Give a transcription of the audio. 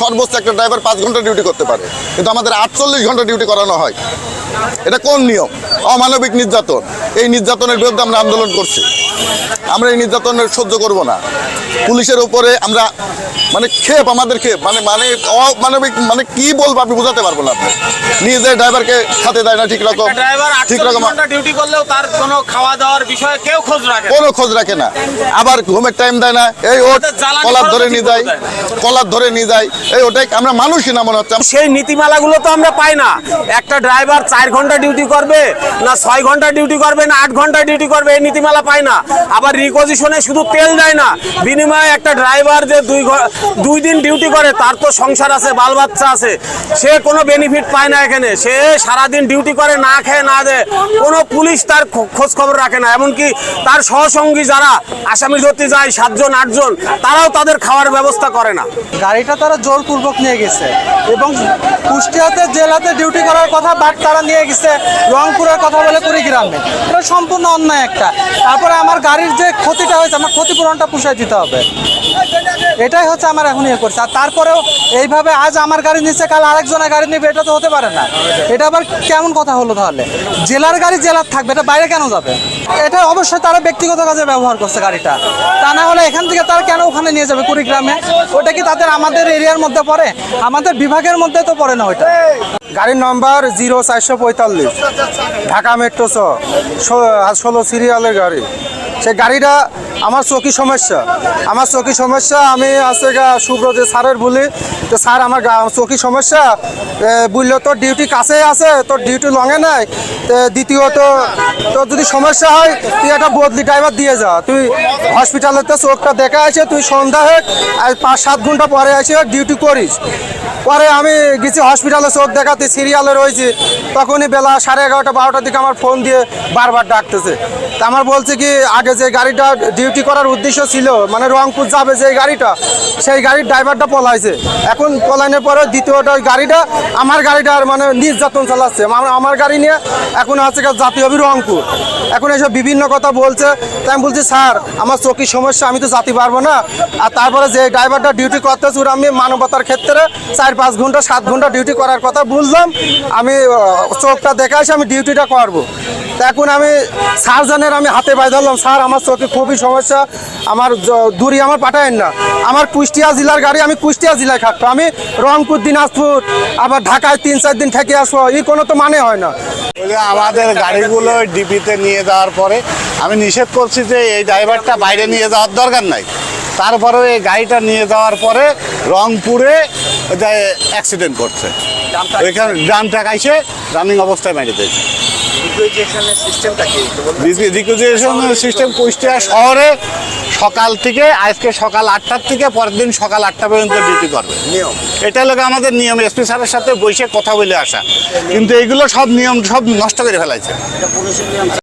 সর্বোচ্চ একটা ড্রাইভার পাঁচ ঘণ্টা ডিউটি করতে পারে। কিন্তু আমাদের আটচল্লিশ ঘণ্টা ডিউটি করানো হয়। এটা কোন নিয়ম? অমানবিক নির্যাতন। এই নির্যাতনের বিরুদ্ধে আমরা আন্দোলন করছি। আমরা এই নির্যাতনের সহ্য করব না। পুলিশের উপরে আমরা মানে ক্ষেপ আমাদের ক্ষেপ মানে মানে অমানবিক মানে কি বলব আপনি বোঝাতে পারব না আপনি। নিজে ড্রাইভারকে খাতে দেয় না ঠিক রকম ঠিক রকম ডিউটি করলেও তার কোনো খাওয়া দাওয়ার বিষয়ে কেউ খোঁজ রাখে না। কোনো খোঁজ রাখে না। আবার ঘুমের টাইম দেয় না। এই ওট কলার ধরে নিয়ে যায়। কলার ধরে নিয়ে যায়। এই ওটাই আমরা মানুষই না মনে হচ্ছে। সেই নীতিমালাগুলো তো আমরা পাই না। একটা ড্রাইভার চার ঘণ্টা ডিউটি করবে, না ছয় ঘণ্টা ডিউটি করবে, না আট ঘণ্টা ডিউটি করবে, এই নীতিমালা পাই না। আবার রিকোজিশনে শুধু তেল দেয় না, বিনিময়ে একটা ড্রাইভার যে দুই দুই দিন ডিউটি করে, তার তো সংসার আছে, বাল বাচ্চা আছে, সে কোনো বেনিফিট পায় না এখানে। সে সারাদিন ডিউটি করে, না খেয়ে, না দেয় কোনো পুলিশ তার খোঁজ খবর রাখে না। এমনকি তার সহসঙ্গী যারা আসামি ধরতে যায়, সাতজন, আটজন, তারাও তাদের খাওয়ার ব্যবস্থা করে না। গাড়িটা তারা জোরপূর্বক নিয়ে গেছে। এবং কুষ্টিয়াতে জেলাতে ডিউটি করার কথা বাট তারা গেছে রংপুরের কথা বলে কুড়িগ্রামে। এটা সম্পূর্ণ অন্যায় একটা। তারপরে আমার গাড়ির যে ক্ষতিটা হয়েছে, আমার ক্ষতিপূরণটা পুষায় দিতে হবে। এটাই হচ্ছে আমার এখন ইয়ে করছে। আর তারপরেও এইভাবে আজ আমার গাড়ি নিচ্ছে, কাল আরেকজনের গাড়ি নেবে, এটা তো হতে পারে না। এটা আবার কেমন কথা হলো তাহলে? জেলার গাড়ি জেলার থাকবে, এটা বাইরে কেন যাবে? এটা অবশ্যই তারা ব্যক্তিগত কাজে ব্যবহার করছে গাড়িটা। তা না হলে এখান থেকে তারা কেন ওখানে নিয়ে যাবে কুড়িগ্রামে? ওটা কি তাদের আমাদের এরিয়ার মধ্যে পড়ে? আমাদের বিভাগের মধ্যে তো পড়ে না ওইটা। গাড়ির নম্বর জিরো চারশো পঁয়তাল্লিশ ঢাকা মেট্রো ষোলো সিরিয়ালের গাড়ি। সেই গাড়িটা আমার চোখি সমস্যা। আমার চোখি সমস্যা আমি আছে সুব্রত স্যারের বলি তো স্যার আমার চোখি সমস্যা। এ, বলল তোর ডিউটি কাছে আছে তোর ডিউটি লঙে নাই। তো দ্বিতীয়ত তোর যদি সমস্যা হয় তুই একটা বদলি ড্রাইভার দিয়ে যা। তুই হসপিটালেতে চোখটা দেখা আছে তুই সন্ধ্যা হোক আর পাঁচ সাত ঘণ্টা পরে এসে ডিউটি করিস। পরে আমি গেছি হসপিটালে চোখ দেখাতে সিরিয়ালে রয়েছি। তখনই বেলা সাড়ে এগারোটা বারোটার দিকে আমার ফোন দিয়ে বারবার ডাকতেছে। তা আমার বলছে কি আগে যে গাড়িটা ডিউটি করার উদ্দেশ্য ছিল মানে রংপুর যাবে যে গাড়িটা, সেই গাড়ির ড্রাইভারটা পলাইছে। এখন পলাইনের পরে দ্বিতীয়টা গাড়িটা, আমার গাড়িটার মানে নির্যাতন চালাচ্ছে। আমার গাড়ি নিয়ে এখন আছে গিয়ে জাতীয় অভি রংপুর। এখন এসব বিভিন্ন কথা বলছে। তাই আমি বলছি, স্যার, আমার চোখের সমস্যা, আমি তো জাতি পারব না। আর তারপরে যে ড্রাইভারটা ডিউটি করতেছে, ওরা আমি মানবতার ক্ষেত্রে চার, পাঁচ ঘণ্টা, সাত ঘণ্টা ডিউটি করার কথা বুঝলাম আমি চোখটা দেখে আসি, আমি ডিউটিটা করব। এখন আমি সার্জনের আমি হাতে পাই ধরলাম। স্যার, আমার চোখে খুবই সমস্যা। আমার দূরি আমার পাঠায়েন না। আমার কুষ্টিয়া জেলার গাড়ি আমি কুষ্টিয়া জেলায় খাটবো আমি রংপুর, দিনাজপুর, আবার ঢাকায় তিন চার দিন থেকে আসব। এই কোনো তো মানে হয় না। আমাদের গাড়িগুলো ডিপিতে নিয়ে যাওয়ার পরে আমি নিষেধ করছি যে এই ড্রাইভারটা বাইরে নিয়ে যাওয়ার দরকার নাই। তারপরেও এই গাড়িটা নিয়ে যাওয়ার পরে রংপুরে অ্যাক্সিডেন্ট করছে। ওইখানে ড্রাম টাকাইছে রানিং অবস্থায় মেরে দিয়েছে। রিকুইজিশন সিস্টেম কুষ্টিয়া শহরে সকাল থেকে আজকে সকাল আটটার থেকে পরের দিন সকাল আটটা পর্যন্ত ডিউটি করবে। নিয়ম। এটা হলো আমাদের নিয়ম। এসপি স্যারের সাথে বসে কথা বলে আসা। কিন্তু এইগুলো সব নিয়ম সব নষ্ট করে ফেলাইছে।